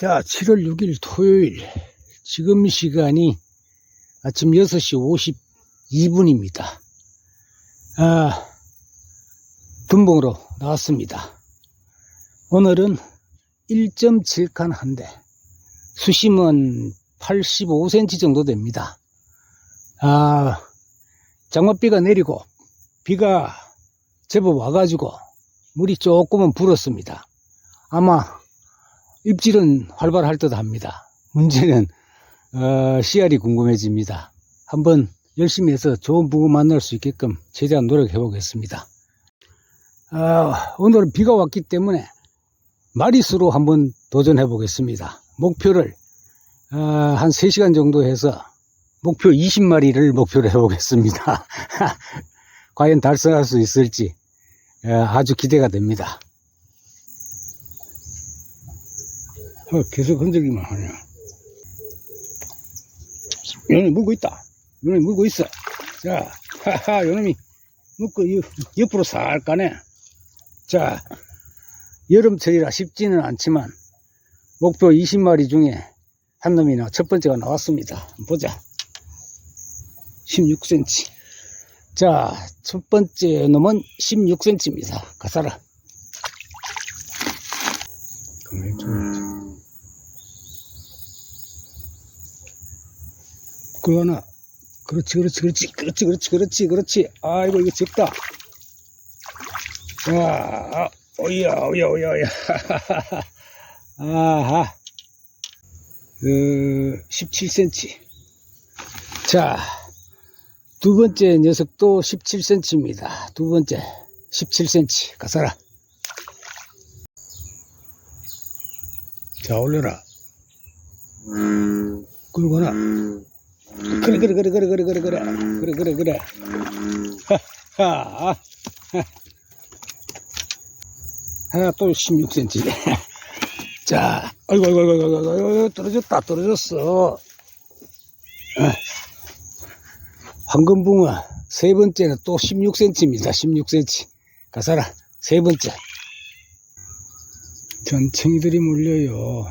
자, 7월 6일 토요일. 지금 시간이 아침 6시 52분입니다. 아, 분봉으로 나왔습니다. 오늘은 1.7칸 한 대. 수심은 85cm 정도 됩니다. 아, 장맛비가 내리고 비가 제법 와가지고 물이 조금은 불었습니다. 아마 입질은 활발할 듯 합니다. 문제는 어, 씨알이 궁금해집니다. 한번 열심히 해서 좋은 붕어 만날 수 있게끔 최대한 노력해 보겠습니다. 아, 오늘은 비가 왔기 때문에 마리수로 한번 도전해 보겠습니다. 목표를 아, 한 3시간 정도 해서 목표 20마리를 목표로 해 보겠습니다. 과연 달성할 수 있을지 아, 아주 기대가 됩니다. 어, 계속 흔들기만 하냐. 요놈이 물고 있다. 요놈이 물고 있어. 자, 하하, 요놈이 물고 이- 옆으로 살 까네. 자, 여름철이라 쉽지는 않지만, 목표 20마리 중에 한 놈이나 첫 번째가 나왔습니다. 보자. 16cm. 자, 첫 번째 놈은 16cm입니다. 가사라. 가만히 좀 그러나. 그렇지 그렇지 그렇지 그렇지 그렇지 그렇지 그렇지. 아이고 이거 적다. 자 아, 오야 오야 오야 오야. 아하. 그 17cm 자 두 번째 녀석도 17cm입니다. 두 번째 17cm 가사라. 자 올려라. 끌거나 그래 그래 그래 그래 그래 그래 그래. 그래 그래 그래. 하하 하나 또 16cm 자 아이고 아이고 아이고 아이고 아이고 떨어졌다 떨어졌어. 어. 황금붕어 세 번째는 또 16cm입니다 16cm 가사라 세 번째. 전챙이들이 몰려요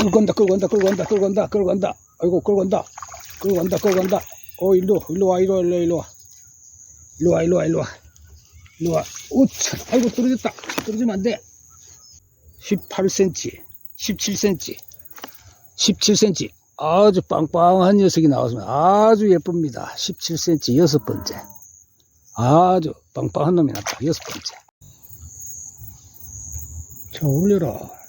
끌고 간다, 끌고 간다, 끌고 간다, 끌고 간다, 끌고 간다. 아이고, 끌고 간다. 끌고 간다, 끌고 간다. 어, 일로, 일로 와, 일로 와, 일로 와, 일로 와. 일로 와, 일로 와, 일로 와. 일로 와. 우차, 아이고, 떨어졌다. 떨어지면 안 돼. 18cm, 17cm, 17cm. 아주 빵빵한 녀석이 나왔습니다. 아주 예쁩니다. 17cm, 여섯 번째. 아주 빵빵한 놈이 났다. 여섯 번째. 자, 올려라.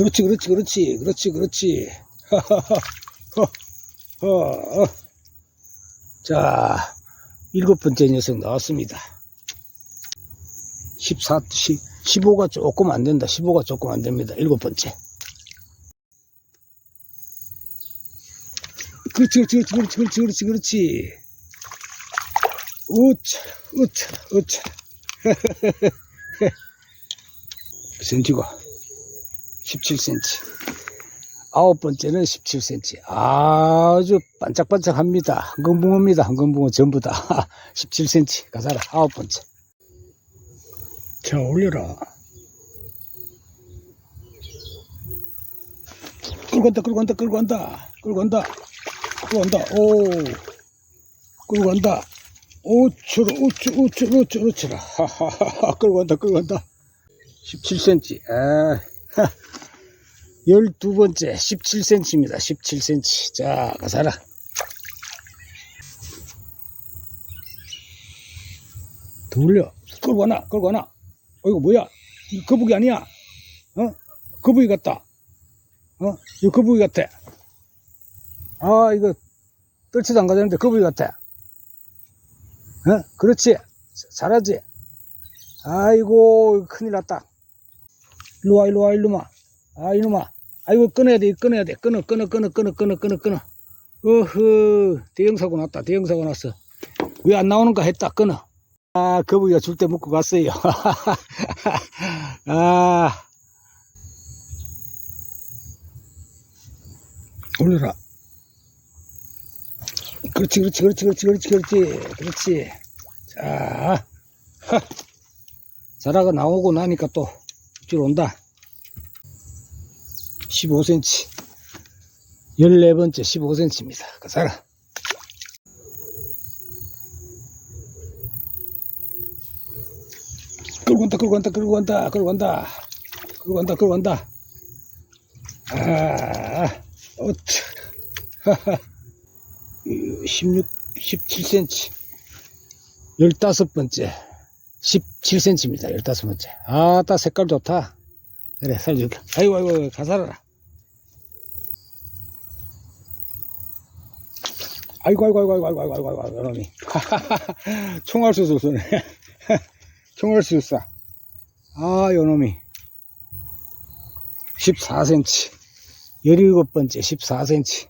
그렇지, 그렇지, 그렇지, 그렇지, 그렇지. 자, 일곱 번째 녀석 나왔습니다. 14, 10, 15가 조금 안 된다. 15가 조금 안 됩니다. 일곱 번째. 그렇지, 그렇지, 그렇지, 그렇지, 그렇지, 그렇지, 그렇지. 우차, 우차, 우차. 센티가 17cm. 아홉 번째는 17cm. 아주 반짝반짝합니다. 황금붕어입니다. 황금붕어 전부 다. 17cm. 가자라. 아홉 번째. 자, 올려라. 끌고 간다, 끌고 간다, 끌고 간다. 끌고 간다. 끌고 간다. 오. 끌고 간다. 오추르, 우추, 우추, 우추, 우추라. 하하하하. 끌고 간다, 끌고 간다. 17cm. 아, 열두 번째 17cm입니다. 17cm. 자, 가사라. 더 올려. 끌고 가나, 끌고 가나. 어, 이거 뭐야? 이거 거북이 아니야? 어? 거북이 같다. 어? 이거 거북이 같아. 아, 이거 떨치도 안 가자는데 거북이 같아. 어? 그렇지. 잘하지? 아이고, 큰일 났다. 일로 와, 일로 와, 일로 와. 아, 이놈아. 아이고, 끊어야 돼, 끊어야 돼. 끊어, 끊어, 끊어, 끊어, 끊어, 끊어, 끊어. 어허, 대형사고 났다, 대형사고 났어. 왜 안 나오는가 했다, 끊어. 아, 거북이가 줄 때 묶고 갔어요. 아. 올려라. 그렇지, 그렇지, 그렇지, 그렇지, 그렇지, 그렇지. 그렇지. 자, 하. 자라가 나오고 나니까 또 입질 온다. 15cm. 14번째 15cm입니다. 그 자라. 끌고 간다, 끌고 간다, 끌고 간다, 끌고 간다. 끌고 간다, 끌고 간다. 아, 어차. 하하. 16, 17cm. 15번째. 17cm입니다. 15번째. 아, 따 색깔 좋다. 그래 살려줄게 아이고 아이고, 아이고 가살아라. 아이고 아이고 아이고 아이고 아이고 아이고 아이고 이놈이. 총알 수수 쏘네 총알 수수 아 요놈이. 14cm 17번째 14cm